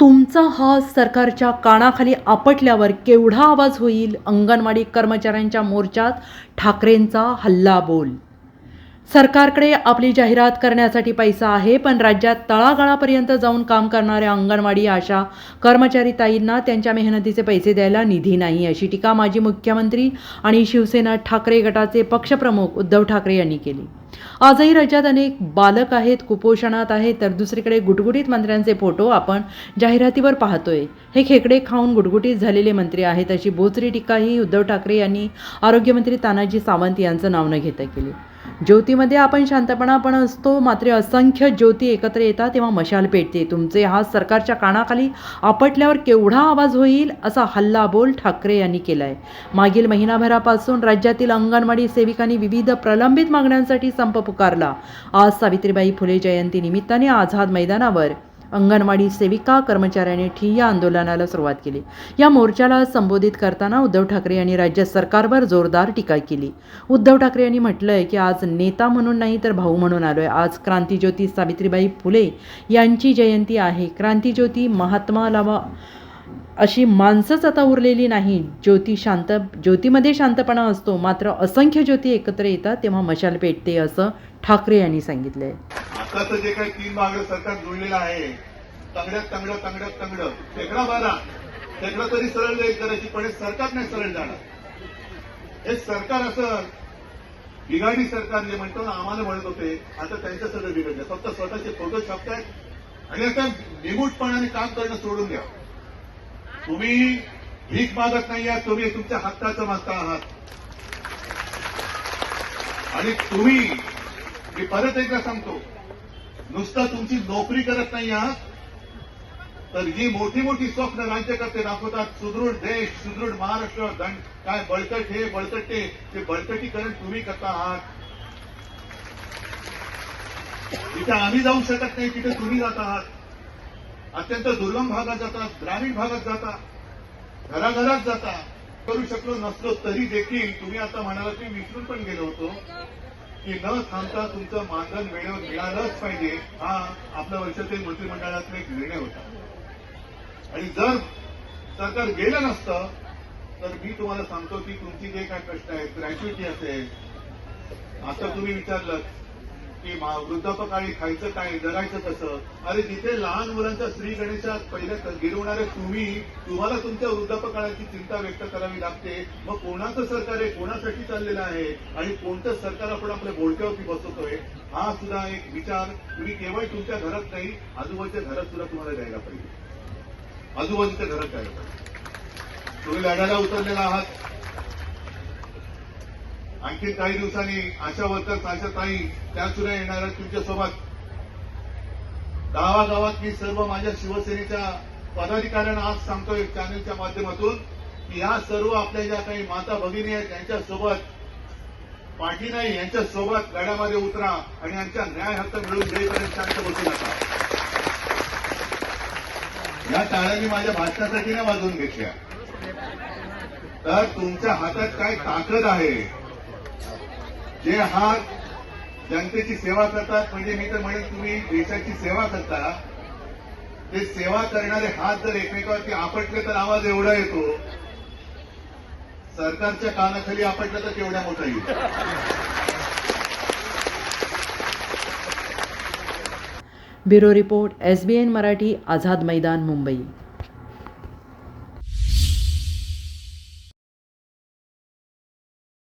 तुमचा हा सरकारच्या कानाखाली आपटल्यावर केवढा आवाज होईल? अंगणवाडी कर्मचाऱ्यांच्या मोर्चात ठाकरेंचा हल्ला बोल सरकारकडे आपली जाहिरात करण्यासाठी पैसा आहे पण राज्यात तळागाळापर्यंत जाऊन काम करणाऱ्या अंगणवाडी आशा कर्मचारी ताईंना त्यांच्या मेहनतीचे पैसे द्यायला निधी नाही अशी टीका माजी मुख्यमंत्री आणि शिवसेना ठाकरे गटाचे पक्षप्रमुख उद्धव ठाकरे यांनी केली. आजही राज्यात अनेक बालक आहेत कुपोषणात आहेत तर दुसरीकडे गुटगुटीत मंत्र्यांचे फोटो आपण जाहिरातीवर पाहतोय. हे खेकडे खाऊन गुटगुटीत झालेले मंत्री आहेत अशी बोचरी टीकाही उद्धव ठाकरे यांनी आरोग्यमंत्री तानाजी सावंत यांचं नाव न घेता केली. ज्योतीमध्ये आपण शांतपणा पण असतो मात्र असंख्य ज्योती एकत्र येतात तेव्हा मशाल पेटते. तुमचे हा सरकारच्या कानाखाली आपटल्यावर केवढा आवाज होईल असा हल्ला बोल ठाकरे यांनी केला आहे मागील महिनाभरापासून राज्यातील अंगणवाडी सेविकांनी विविध प्रलंबित मागण्यांसाठी संप पुकारला. आज सावित्रीबाई फुले जयंती निमित्ताने आझाद मैदानावर अंगणवाडी सेविका कर्मचाऱ्यांनी ठिय्या आंदोलनाला सुरुवात केली. या मोर्चाला संबोधित करताना उद्धव ठाकरे यांनी राज्य सरकारवर जोरदार टीका केली. उद्धव ठाकरे यांनी म्हटलंय की आज नेता म्हणून नाही तर भाऊ म्हणून आलोय. आज क्रांतीज्योती सावित्रीबाई फुले यांची जयंती आहे. क्रांतीज्योती महात्मा लावा अशी माणसंच आता उरलेली नाही. ज्योती शांत ज्योतीमध्ये शांतपणा असतो. मात्र असंख्य ज्योती एकत्र येतात तेव्हा मशाल पेटते असं ठाकरे यांनी सांगितलं आहे आताचं जे काही तीन भाग सरकार जुळलेलं आहे तंगड्यात तंगडं तंगड्यात तंगडं शेकडा बारा शेकडा तरी सरळ जाईल करायची पण हे सरकार नाही सरळ जाणार. हे सरकार असं बिघाडी सरकार जे म्हणतो ना आम्हाला म्हणत होते आता त्यांचं सगळं बिघडलं. फक्त स्वतःचे फोटो छापतायत आणि आता निमूटपणाने काम करणं सोडून द्या. तुम्ही भीक मागत नाही आहात तुम्ही तुमच्या हक्काचं मागता आहात. आणि तुम्ही मी परत एकदा सांगतो नुसतं तुमची नोकरी करत नाही आहात तर ही मोठी मोठी स्वप्न राज्यकर्ते दाखवतात सुदृढ देश सुदृढ महाराष्ट्र दंड काय बळकट हे बळकट ते बळकटीकरण तुम्ही करता आहात. जिथे आम्ही जाऊ शकत नाही तिथे तुम्ही जात आहात. अत्यंत दुर्गम भागात जातात ग्रामीण भागात जाता घराघरात जाता. करू शकलो नसलो तरी देखील तुम्ही आता म्हणाला की विसरून पण गेलो होतो. की न थांबता तुमचं मानधन वेळेवर मिळालंच पाहिजे हा आपल्या वर्षातील मंत्रिमंडळातला एक निर्णय होता. आणि जर सरकार गेलं नसतं तर मी तुम्हाला सांगतो की तुमची जे काय प्रश्न आहेत ग्रॅच्युटी असेल आता तुम्ही विचारलं की वृद्धापकाळी खायचं काय जगायचं कसं? अरे जिथे लहान मुलांच्या श्री गणेशात पहिल्या गिरवणारे तुम्ही तुम्हाला तुमच्या वृद्धापकाळाची चिंता व्यक्त करावी लागते. मग कोणाचं सरकार आहे? कोणासाठी चाललेलं आहे? आणि कोणतं सरकार आपण आपल्या बोलक्यावरती बसवतोय? हा सुद्धा एक विचार. तुम्ही केवळ तुमच्या घरात नाही आजूबाजूच्या घरात सुद्धा तुम्हाला द्यायला पाहिजे. आजूबाजूच्या घरात द्यायला पाहिजे. तुम्ही लढायला उतरलेला आहात. आणखी काही दिवसांनी आशा वर्कर्स आशा ताई त्या सुद्धा येणार आहेत तुमच्यासोबत गावागावात मी सर्व माझ्या शिवसेनेच्या पदाधिकाऱ्यांना आज सांगतोय चॅनलच्या माध्यमातून की ह्या सर्व आपल्या ज्या काही माता भगिनी आहेत त्यांच्यासोबत पाठी नाही यांच्यासोबत लढ्यामध्ये उतरा आणि यांच्या न्याय हक्क मिळून देईपर्यंत शांत बसू नका. या टाळ्या मी माझ्या भाषणासाठी नाही वाजवून घेतल्या. तर तुमच्या हातात काय ताकद आहे? जे हात जनतेची सेवा करतात म्हणजे मी तर म्हणेन तुम्ही देशाची सेवा करता ते सेवा करणारे हात जर एकमेकावरती आपटले तर आवाज एवढा येतो. सरकारच्या कानाखाली आपटलं तर केवढ्या मोठा येईल. Bureau report S B N Marathi Azad Maidan Mumbai.